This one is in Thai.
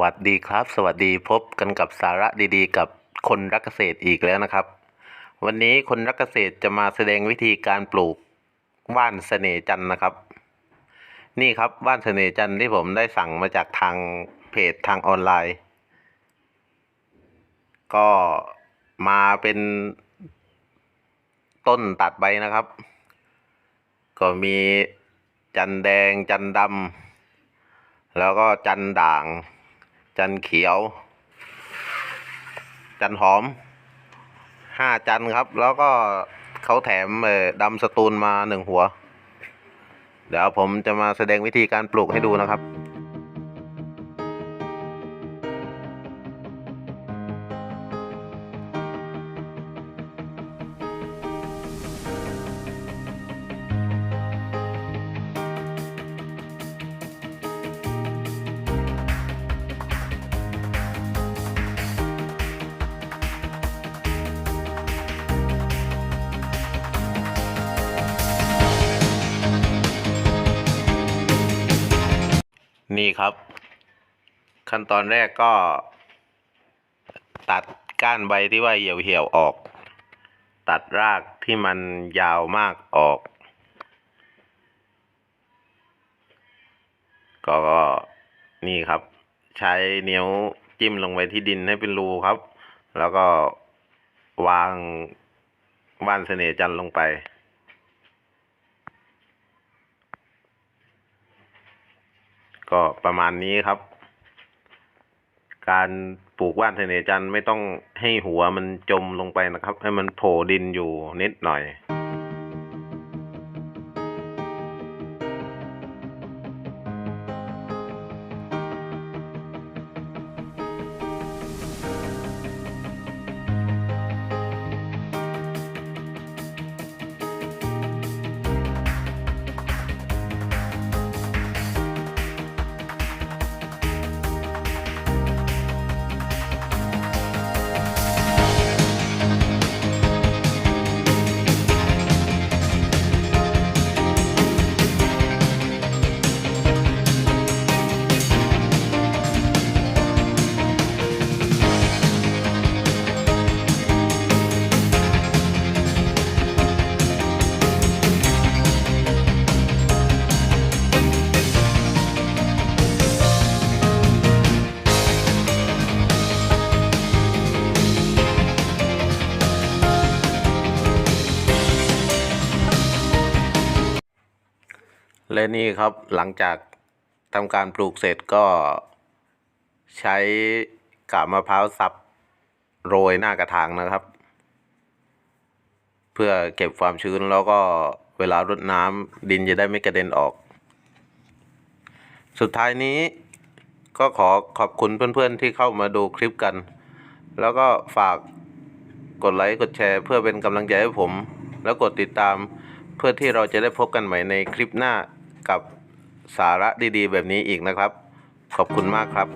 วัสดีครับ สวัสดีพบกันกับสาระดีๆ กับคนรักเกษตรอีกแล้วนะครับ วันนี้คนรักเกษตรจะมาแสดงวิธีการปลูกว่านเสน่จันนะครับ นี่ครับว่านเสน่จันที่ผมได้สั่งมาจากทางเพจทางออนไลน์ ก็มาเป็นต้นตัดใบนะครับ ก็มีจันแดงจันดำแล้วก็จันด่าง จันเขียว จันหอมห้าจันครับ แล้วก็เขาแถมเอ่อดำสตูลมาหนึ่งหัว เดี๋ยวผมจะมาแสดงวิธีการปลูกให้ดูนะครับ นี่ครับ ขั้นตอนแรกก็ ตัดก้านใบที่ว่าเหี่ยวเหี่ยวๆออก ตัดรากที่มันยาวมากออก ก็นี่ครับ ใช้นิ้วจิ้มลงไปที่ดินให้เป็นรูครับ แล้วก็วางว่านเสน่ห์จันทร์ลงไป ก็ประมาณนี้ครับ การปลูกว่านเสน่จันทร์ไม่ต้องให้หัวมันจมลงไปนะครับ ให้มันโผล่ดินอยู่นิดหน่อย และนี่ครับหลังจากทำการปลูกเสร็จก็ใช้กาบมะพร้าวสับโรยหน้ากระถางนะครับ เพื่อเก็บความชื้นแล้วก็เวลารดน้ำดินจะได้ไม่กระเด็นออก สุดท้ายนี้ก็ขอขอบคุณเพื่อนๆที่เข้ามาดูคลิปกัน แล้วก็ฝากกดไลค์กดแชร์ เพื่อเป็นกำลังใจให้ผม แล้วกดติดตามเพื่อที่เราจะได้พบกันใหม่ในคลิปหน้า กับสาระดีๆ แบบนี้อีกนะครับ ขอบคุณมากครับ